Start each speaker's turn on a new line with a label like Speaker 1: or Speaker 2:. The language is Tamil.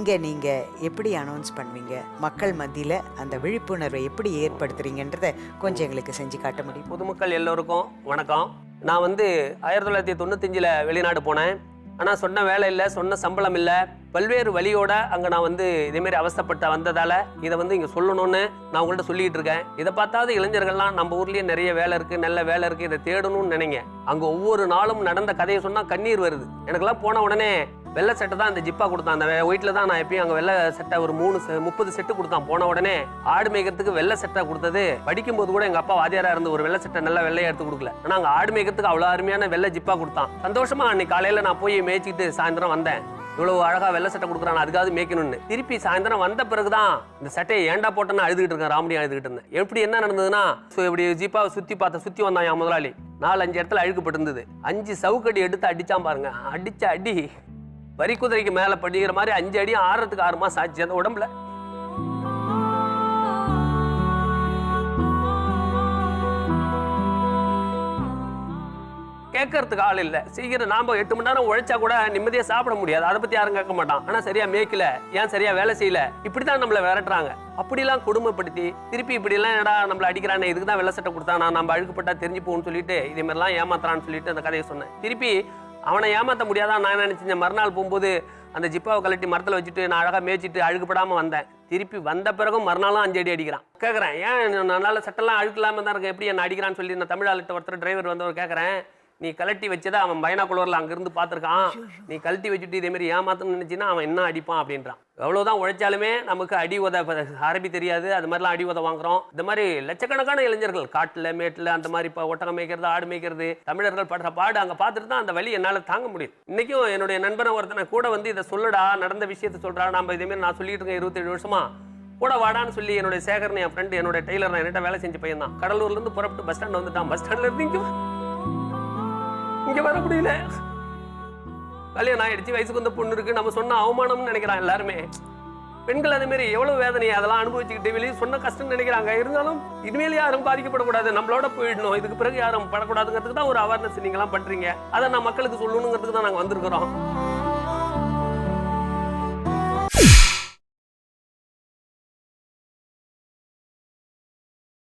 Speaker 1: இங்கே நீங்கள் எப்படி அனௌன்ஸ் பண்ணுவீங்க? மக்கள் மத்தியில் அந்த விழிப்புணர்வை எப்படி ஏற்படுத்துறீங்கன்றத கொஞ்சம் எங்களுக்கு செஞ்சு காட்ட முடியும்?
Speaker 2: பொதுமக்கள் எல்லோருக்கும் வணக்கம். நான் வந்து ஆயிரத்தி தொள்ளாயிரத்தி தொண்ணூத்தஞ்சில் வெளிநாடு போனேன். ஆனால் சொன்ன வேலை இல்லை சொன்ன சம்பளம் இல்லை. பல்வேறு வழியோட அங்கே நான் வந்து இதேமாரி அவஸ்தைப்பட்ட வந்ததால் இதை வந்து இங்கே சொல்லணும்னு நான் உங்கள்கிட்ட சொல்லிட்டு இருக்கேன். இதை பார்த்தாவது இளைஞர்கள்லாம் நம்ம ஊர்லேயே நிறைய வேலை இருக்குது நல்ல வேலை இருக்குது இதை தேடணும்னு நினைங்க. அங்கே ஒவ்வொரு நாளும் நடந்த கதையை சொன்னால் கண்ணீர் வருது. எனக்கெல்லாம் போன உடனே வெள்ளை சட்டை தான் அந்த ஜிப்பா கொடுத்தான். அந்த ஒயிட்ல தான் நான் எப்பயும் அங்கே வெள்ளை சட்டை ஒரு மூணு செ- முப்பது செட்டு கொடுத்தான். போன உடனே ஆடு மேய்க்கிறதுக்கு வெள்ளை சட்டை கொடுத்தது. படிக்கும்போது கூட எங்க அப்பா வாதியாரா இருந்து ஒரு வெள்ளை சட்டை நல்லா வெள்ளையா எடுத்து கொடுக்கல. ஆனா அங்கே ஆடு மேய்க்கிறதுக்கு அவ்வளோ அருமையான வெள்ளை ஜிப்பா கொடுத்தான். சந்தோஷமா அன்னைக்கு காலையில நான் போய் மேய்ச்சிக்கிட்டு சாயந்தரம் வந்தேன். இவ்வளவு அழகா வெள்ளை சட்டை கொடுக்குறான் அதுக்காவது மேய்க்கணும்னு. திருப்பி சாயந்தரம் வந்த பிறகுதான் இந்த சட்டையை ஏன்டா போட்டேன்னு அழுதுகிட்டு இருக்கேன் ராமடி அழுதுகிட்டு இருந்தேன். எப்படி என்ன நடந்ததுன்னா இப்படி ஜிப்பாவை சுத்தி பார்த்த சுத்தி வந்தான் என் முதலாளி. நாலு அஞ்சு இடத்துல அழுக்கப்பட்டிருந்தது. அஞ்சு சவுக்கடி எடுத்து அடிச்சான் பாருங்க. அடிச்ச அடி. வரி குதிரைக்கு மேல படிக்கிற மாதிரி அஞ்சு அடி ஆறுறதுக்கு ஆறு மாசம் ஆச்சு. அந்த உடம்புல. கேட்கறதுக்கு ஆள் இல்ல. சீக்கிரம் நாம எட்டு மணி நேரம் உழைச்சா கூட நிம்மதியா சாப்பிட முடியாது. அதை பத்தி யாரும் கேட்க மாட்டான். ஆனா சரியா மேய்க்கல ஏன் சரியா வேலை செய்யல? இப்படிதான் நம்மள விரட்டுறாங்க. அப்படிலாம் கொடுமைப்படுத்தி திருப்பி இப்படி எல்லாம் என்னடா நம்மள அடிக்கிறானே இதுக்கு தான் வெள்ள சட்டை கொடுத்தானா நம்ம அழுக்குப்பட்டா தெரிஞ்சு போகணும்னு சொல்லிட்டு இதே மாதிரிலாம் ஏமாத்துறான்னு சொல்லிட்டு அந்த கதையை சொன்னேன். திருப்பி அவனை ஏமாற்ற முடியாதான் நான் நினச்சேன்? மறுநாள் போகும்போது அந்த ஜிப்பாவை கழட்டி மரத்தில் வச்சுட்டு நான் அழகாக மேய்ச்சிட்டு அழுகுப்படாமல் வந்தேன். திருப்பி வந்த பிறகும் மறுநாளும் அஞ்சு அடி அடிக்கிறான். கேட்குறேன் ஏன் நல்லா சட்டெல்லாம் அழுக்கலாமல் தான் இருக்கேன் எப்படி என்ன அடிக்கிறான்னு சொல்லி நான் தமிழ் ஆளுகிட்ட ஒருத்தர் டிரைவர் வந்தவர் கேட்குறேன் நீ கழட்டி வச்சதை அவன் பைனாக்குலரில் அங்கேருந்து பார்த்துருக்கான். நீ கழட்டி வச்சுட்டு இதே மாதிரி ஏமாத்தணும்னு நினச்சின்னா அவன் என்ன அடிப்பான் அப்படின்றான். எவ்வளோதான் உழைச்சாலுமே நமக்கு அடி உத அரபி தெரியாது. அது மாதிரிலாம் அடி உத வாங்குறோம். இந்த மாதிரி லட்சக்கணக்கான இளைஞர்கள் காட்டில் மேட்டில் அந்த மாதிரி இப்போ ஒட்டகம் மேய்க்கிறது ஆடு மேய்க்கிறது தமிழர்கள் படுற பாடு அங்கே பார்த்துட்டு தான் அந்த வலி என்னால் தாங்க முடியும் இன்னைக்கும் என்னுடைய நண்பனை ஒருத்தனை கூட வந்து இதை சொல்லுடா நடந்த விஷயத்த சொல்றா நம்ம இதேமாரி நான் சொல்லிட்டு இருக்கேன் இருபத்தேழு வருஷமா. கூட வாடான்னு சொல்லி என்னுடைய சேகரன் என் ஃப்ரெண்டு என்னோட டெய்லர் நான் என்கிட்ட வேலை செஞ்ச பையன் தான் கடலூர்ல இருந்து புறப்பட்டு பஸ் ஸ்டாண்ட் வந்துட்டான். பஸ் ஸ்டாண்ட்ல இருந்து இங்க இங்க வர முடியல. கல்யாணம் ஆயிடுச்சு வயசுக்கு வந்த பொண்ணு இருக்கு. நம்ம சொன்ன அவமானம்னு நினைக்கிறான் எல்லாருமே. பெண்கள் அதே மாதிரி எவ்வளவு வேதனையை அதெல்லாம் அனுபவிச்சுக்கிட்டு வெளியே சொன்ன கஷ்டம் நினைக்கிறாங்க. இருந்தாலும் இனிமேல் யாரும் பாதிக்கப்படக்கூடாது. நம்மளோட போயிடணும். இதுக்கு பிறகு யாரும் படக்கூடாதுங்கிறதுக்கு தான் ஒரு அவேர்னஸ் நீங்களாம் பண்றீங்க. அதை நான் மக்களுக்கு சொல்லணுங்கிறதுக்கு தான் நாங்கள் வந்திருக்கிறோம்.